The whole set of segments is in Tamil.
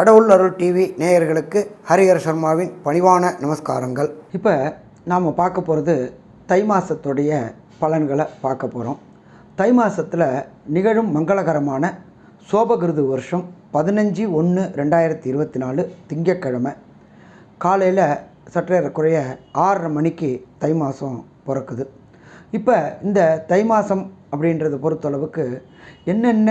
கடவுள் அருள் டிவி நேயர்களுக்கு ஹரிஹர சர்மாவின் பணிவான நமஸ்காரங்கள். இப்போ நாம் பார்க்க போகிறது தை மாதத்துடைய பலன்களை பார்க்க போகிறோம் தை மாதத்தில் நிகழும் மங்களகரமான சோபகிருது வருஷம் பதினஞ்சு ஒன்று ரெண்டாயிரத்தி இருபத்தி நாலு திங்கட்கிழமை. காலையில் சற்றேறக்குறைய ஆறரை மணிக்கு தை மாதம் பிறக்குது. இப்போ இந்த தை மாதம் அப்படின்றத பொறுத்தளவுக்கு என்னென்ன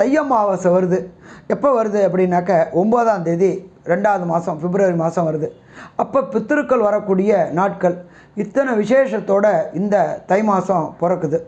தை அமாவாசை வருது. எப்போ வருது அப்படின்னாக்க ஒம்போதாம் தேதி ரெண்டாவது மாதம் பிப்ரவரி மாதம் வருது. அப்போ பித்திருக்கள் வரக்கூடிய நாட்கள். இத்தனை விசேஷத்தோட இந்த தை மாதம் பிறக்குது.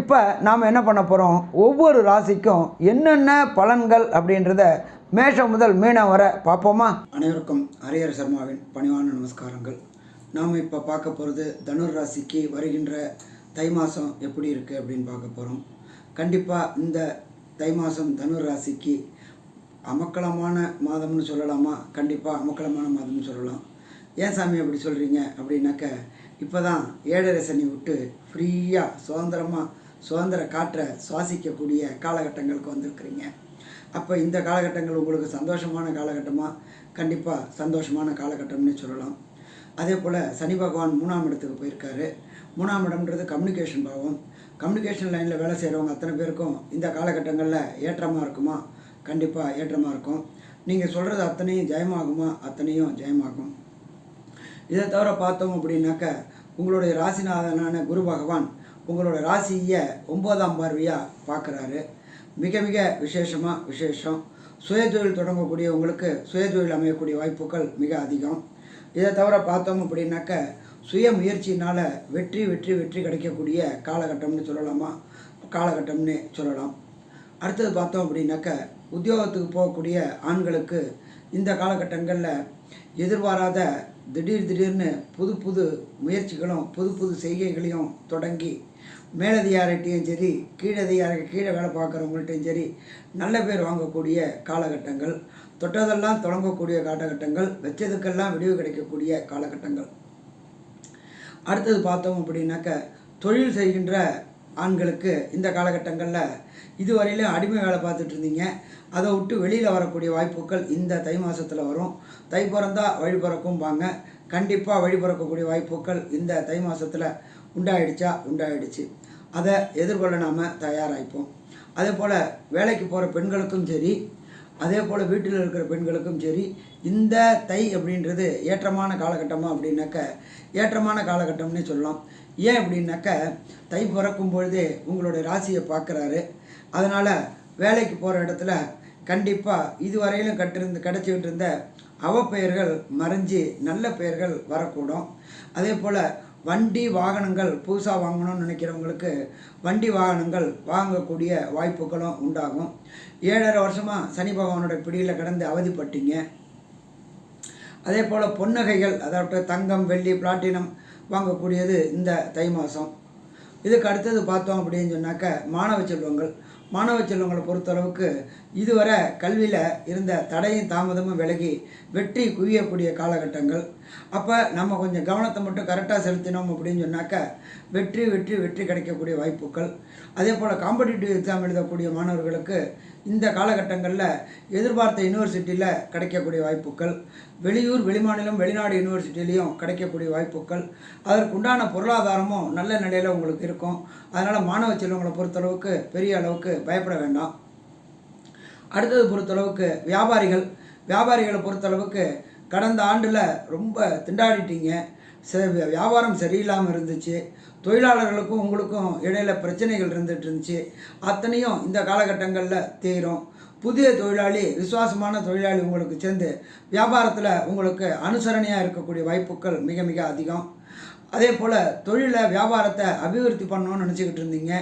இப்போ நாம் என்ன பண்ண போகிறோம்? ஒவ்வொரு ராசிக்கும் என்னென்ன பலன்கள் அப்படின்றத மேஷம் முதல் மீனம் வர பார்ப்போமா? அனைவருக்கும் ஹரியர் சர்மாவின் பணிவான நமஸ்காரங்கள். நாம் இப்போ பார்க்க போகிறது தனுர் ராசிக்கு வருகின்ற தை மாதம் எப்படி இருக்குது அப்படின்னு பார்க்க போகிறோம். கண்டிப்பாக இந்த தை மாதம் தனுர் ராசிக்கு அமக்கலமான மாதம்னு சொல்லலாமா? கண்டிப்பாக அமக்கலமான மாதம்னு சொல்லலாம். ஏன் சாமி அப்படி சொல்கிறீங்க அப்படின்னாக்க இப்போ தான் ஏழரை சனி விட்டு ஃப்ரீயாக சுதந்திரமாக சுதந்திர காற்றை சுவாசிக்கக்கூடிய காலகட்டங்களுக்கு வந்திருக்கிறீங்க. அப்போ இந்த காலகட்டங்கள் உங்களுக்கு சந்தோஷமான காலகட்டமாக கண்டிப்பாக சந்தோஷமான காலகட்டம்னு சொல்லலாம். அதே போல் சனி பகவான் மூணாம் இடத்துக்கு போயிருக்காரு. மூணாம் இடம்ன்றது கம்யூனிகேஷன் பாவம். கம்யூனிகேஷன் லைனில் வேலை செய்கிறவங்க அத்தனை பேருக்கும் இந்த காலகட்டங்களில் ஏற்றமாக இருக்குமா? கண்டிப்பாக ஏற்றமாக இருக்கும். நீங்கள் சொல்கிறது அத்தனையும் ஜெயமாகுமா? அத்தனையும் ஜெயமாகும். இதை தவிர பார்த்தோம் அப்படின்னாக்க உங்களுடைய ராசிநாதனான குரு பகவான் உங்களோட ராசியை ஒம்போதாம் பார்வையாக பார்க்குறாரு. மிக மிக விசேஷமாக விசேஷம். சுயதொழில் தொடங்கக்கூடிய உங்களுக்கு சுயதொழில் அமையக்கூடிய வாய்ப்புகள் மிக அதிகம். இதை தவிர பார்த்தோம் அப்படின்னாக்க சுய முயற்சினால் வெற்றி வெற்றி வெற்றி கிடைக்கக்கூடிய காலகட்டம்னு சொல்லலாமா? காலகட்டம்னு சொல்லலாம். அடுத்தது பார்த்தோம் அப்படின்னாக்க உத்தியோகத்துக்கு போகக்கூடிய ஆண்களுக்கு இந்த காலகட்டங்களில் எதிர்பாராத திடீர் திடீர்னு புது புது முயற்சிகளும் புது புது செய்கைகளையும் தொடங்கி மேலதிகாரிட்டையும் சரி கீழதிகாரி கீழே வேலை பார்க்குறவங்கள்ட்டையும் சரி நல்ல பேர் வாங்கக்கூடிய காலகட்டங்கள் தொட்டதெல்லாம் தொடங்கக்கூடிய காலகட்டங்கள் வச்சதுக்கெல்லாம் விடிவு கிடைக்கக்கூடிய காலகட்டங்கள். அடுத்தது பார்த்தோம் அப்படின்னாக்க தொழில் செய்கின்ற ஆண்களுக்கு இந்த காலகட்டங்களில் இதுவரையிலும் அடிமை வேலை பார்த்துட்டு இருந்தீங்க. அதை விட்டு வெளியில் வரக்கூடிய வாய்ப்புகள் இந்த தை மாதத்தில் வரும். தை பிறந்தா வழி பிறக்கும்பாங்க. கண்டிப்பாக வழி பிறக்கக்கூடிய வாய்ப்புகள் இந்த தை மாதத்தில் உண்டாயிடுச்சா? உண்டாயிடுச்சு. அதை எதிர்கொள்ள நாம் தயாராகிப்போம் அதே போல் வேலைக்கு போகிற பெண்களுக்கும் சரி அதே போல் வீட்டில் இருக்கிற பெண்களுக்கும் சரி இந்த தை அப்படின்றது ஏற்றமான காலகட்டமாக அப்படின்னாக்க ஏற்றமான காலகட்டம்னே சொல்லலாம். ஏன் அப்படின்னாக்க தை பிறக்கும் பொழுதே உங்களுடைய ராசியை பார்க்குறாரு. அதனால் வேலைக்கு போகிற இடத்துல கண்டிப்பாக இதுவரையிலும் கட்டிருந்து கிடச்சிக்கிட்டு இருந்த அவப்பெயர்கள் மறைஞ்சு நல்ல பெயர்கள் வரக்கூடும். அதே போல் வண்டி வாகனங்கள் புதுசாக வாங்கணும்னு நினைக்கிறவங்களுக்கு வண்டி வாகனங்கள் வாங்கக்கூடிய வாய்ப்புகளும் உண்டாகும். ஏழரை வருஷமாக சனி பகவானோட பிடியில் கிடந்து அவதிப்பட்டீங்க. அதே போல் பொன்னகைகள் அதாவது தங்கம் வெள்ளி பிளாட்டினம் வாங்கக்கூடியது இந்த தை மாதம் இதுக்கு அடுத்தது பார்த்தோம் அப்படின்னு சொன்னாக்க மாணவ செல்வங்கள். மாணவ செல்வங்களை பொறுத்தளவுக்கு இதுவரை கல்வியில் இருந்த தடையும் தாமதமும் விலகி வெற்றி குவியக்கூடிய காலகட்டங்கள். அப்போ நம்ம கொஞ்சம் கவனத்தை மட்டும் கரெக்டாக செலுத்தினோம் அப்படின்னு சொன்னாக்க வெற்றி வெற்றி வெற்றி கிடைக்கக்கூடிய வாய்ப்புகள். அதே போல் காம்படிட்டிவ் எக்ஸாம் எழுதக்கூடிய மாணவர்களுக்கு இந்த காலகட்டங்களில் எதிர்பார்த்த யூனிவர்சிட்டியில் கிடைக்கக்கூடிய வாய்ப்புகள் வெளியூர் வெளிமாநிலம் வெளிநாடு யூனிவர்சிட்டிலையும் கிடைக்கக்கூடிய வாய்ப்புகள் அதற்குண்டான பொருளாதாரமும் நல்ல நிலையில் உங்களுக்கு இருக்கும். அதனால் மாணவ செல்வங்களை பொறுத்தளவுக்கு பெரிய அளவுக்கு பயப்பட வேண்டாம். அடுத்தது பொறுத்தளவுக்கு வியாபாரிகள். வியாபாரிகளை பொறுத்தளவுக்கு கடந்த ஆண்டில் ரொம்ப திண்டாடிட்டீங்க. வியாபாரம் சரியில்லாமல் இருந்துச்சு தொழிலாளர்களுக்கும் உங்களுக்கும் இடையில பிரச்சனைகள் இருந்துட்டு இருந்துச்சு அத்தனையும் இந்த காலகட்டங்களில் தீரும். புதிய தொழிலாளி விசுவாசமான தொழிலாளி உங்களுக்கு சேர்ந்து வியாபாரத்தில் உங்களுக்கு அனுசரணையாக இருக்கக்கூடிய வாய்ப்புகள் மிக மிக அதிகம். அதே போல் தொழிலை வியாபாரத்தை அபிவிருத்தி பண்ணணும்னு நினச்சிக்கிட்டு இருந்தீங்க.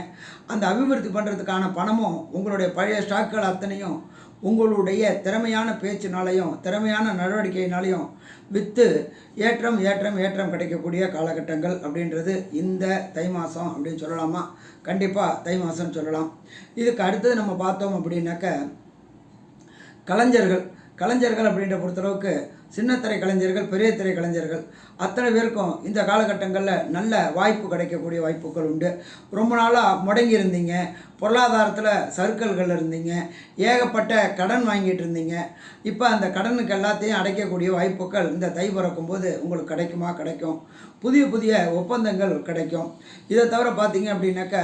அந்த அபிவிருத்தி பண்ணுறதுக்கான பணமும் உங்களுடைய பழைய ஸ்டாக்குகள் அத்தனையும் உங்களுடைய திறமையான பேச்சினாலையும் திறமையான நடவடிக்கையினாலையும் விற்று ஏற்றம் ஏற்றம் ஏற்றம் கிடைக்கக்கூடிய காலகட்டங்கள் அப்படின்றது இந்த தை மாதம் அப்படின்னு சொல்லலாமா? கண்டிப்பாக தை மாதம்னு சொல்லலாம். இதுக்கு அடுத்தது நம்ம பார்த்தோம் அப்படின்னாக்க கலைஞர்கள். கலைஞர்கள் அப்படின்ற பொறுத்தளவுக்கு சின்னத்திரை கலைஞர்கள் பெரிய திரை கலைஞர்கள் அத்தனை பேருக்கும் இந்த காலகட்டங்களில் நல்ல வாய்ப்பு கிடைக்கக்கூடிய வாய்ப்புகள் உண்டு. ரொம்ப நாளாக முடங்கி இருந்தீங்க பொருளாதாரத்தில் சறுக்கல்கள் இருந்தீங்க ஏகப்பட்ட கடன் வாங்கிட்டு இருந்தீங்க. இப்போ அந்த கடனுக்கு எல்லாத்தையும் அடைக்கக்கூடிய வாய்ப்புகள் இந்த தை பிறக்கும் போது உங்களுக்கு கிடைக்குமா? கிடைக்கும். புதிய புதிய ஒப்பந்தங்கள் கிடைக்கும். இதை தவிர பார்த்தீங்க அப்படின்னாக்க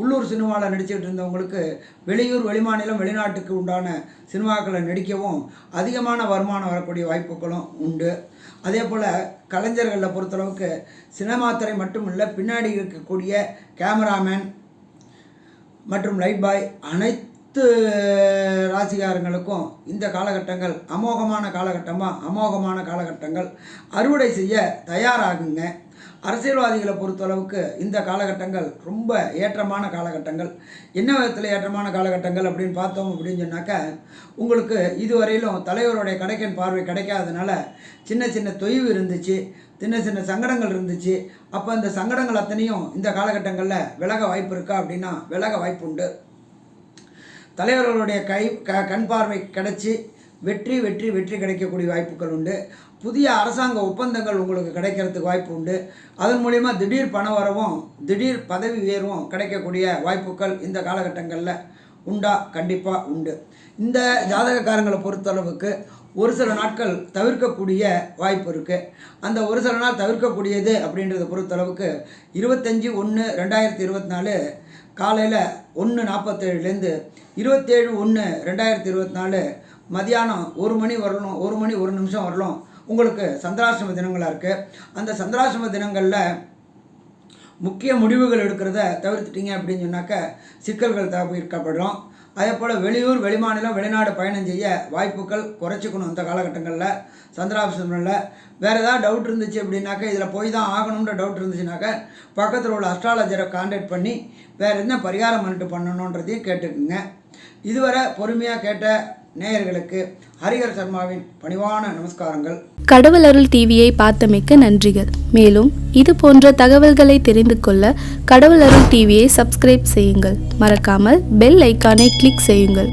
உள்ளூர் சினிமாவில் நடிச்சுட்டு இருந்தவங்களுக்கு வெளியூர் வெளிமாநிலம் வெளிநாட்டுக்கு உண்டான சினிமாக்களை நடிக்கவும் அதிகமான வருமானம் வரக்கூடிய வாய்ப்புகளும் உண்டு. அதே போல் கலைஞர்களை பொறுத்தளவுக்கு சினிமா துறை மட்டும் இல்லை பின்னாடி இருக்கக்கூடிய கேமராமேன் மற்றும் லைட் பாய் அனைத்து ராசிகாரங்களுக்கும் இந்த காலகட்டங்கள் அமோகமான காலகட்டமாக அமோகமான காலகட்டங்கள். அறுவடை செய்ய தயாராகுங்க. அரசியல்வாதிகளை பொறுத்தளவுக்கு இந்த காலகட்டங்கள் ரொம்ப ஏற்றமான காலகட்டங்கள். என்ன விதத்தில் ஏற்றமான காலகட்டங்கள் அப்படின்னு பார்த்தோம் அப்படின்னு சொன்னாக்க உங்களுக்கு இதுவரையிலும் தலைவருடைய கடைக்கன் பார்வை கிடைக்காதனால சின்ன சின்ன தொய்வு இருந்துச்சு சின்ன சின்ன சங்கடங்கள் இருந்துச்சு. அப்போ அந்த சங்கடங்கள் அத்தனையும் இந்த காலகட்டங்களில் விலக வாய்ப்பு இருக்கா அப்படின்னா விலக வாய்ப்பு உண்டு. தலைவர்களுடைய கை க கண் பார்வை கிடச்சி வெற்றி வெற்றி வெற்றி கிடைக்கக்கூடிய வாய்ப்புகள் உண்டு. புதிய அரசாங்க ஒப்பந்தங்கள் உங்களுக்கு கிடைக்கிறதுக்கு வாய்ப்பு உண்டு. அதன் மூலிமா திடீர் பண வரவும் திடீர் பதவி உயர்வும் கிடைக்கக்கூடிய வாய்ப்புகள் இந்த காலகட்டங்களில் உண்டா? கண்டிப்பாக உண்டு. இந்த ஜாதகக்காரங்களை பொறுத்தளவுக்கு ஒரு சில நாட்கள் தவிர்க்கக்கூடிய வாய்ப்பு இருக்குது அந்த ஒரு சில நாள் தவிர்க்கக்கூடியது அப்படின்றத பொறுத்தளவுக்கு இருபத்தஞ்சி ஒன்று ரெண்டாயிரத்தி இருபத்தி நாலு காலையில் ஒன்று நாற்பத்தேழுலேருந்து இருபத்தேழு ஒன்று ரெண்டாயிரத்தி இருபத்தி நாலு மதியானம் ஒரு மணி வரலும் ஒரு மணி ஒரு நிமிஷம் வரலும் உங்களுக்கு சந்திராசிரம தினங்களாக இருக்குது அந்த சந்திராசிரம தினங்களில் முக்கிய முடிவுகள் எடுக்கிறத தவிர்த்துட்டீங்க அப்படின்னு சொன்னாக்க சிக்கல்கள் தவிர்க்கப்படும். அதே போல் வெளியூர் வெளிமாநிலம் வெளிநாடு பயணம் செய்ய வாய்ப்புகள் குறைச்சிக்கணும் இந்த காலகட்டங்களில் சந்திராபிசனில் வேறு ஏதாவது டவுட் இருந்துச்சு அப்படின்னாக்கா இதில் போய் தான் ஆகணுன்ற டவுட் இருந்துச்சுனாக்கா பக்கத்தில் உள்ள அஸ்ட்ராலஜரை காண்டாக்ட் பண்ணி வேறு என்ன பரிகாரம் பண்ணிட்டு பண்ணணுன்றதையும் கேட்டுக்குங்க. இதுவரை பொறுமையாக கேட்ட நேயர்களுக்கு ஹரிஹர் சர்மாவின் பணிவான நமஸ்காரங்கள். கடவுள் அருள் டிவியை பார்த்தமைக்க நன்றிகள். மேலும் இது போன்ற தகவல்களை தெரிந்து கொள்ள கடவுள் அருள் டிவியை சப்ஸ்கிரைப் செய்யுங்கள். மறக்காமல் பெல் ஐக்கானை கிளிக் செய்யுங்கள்.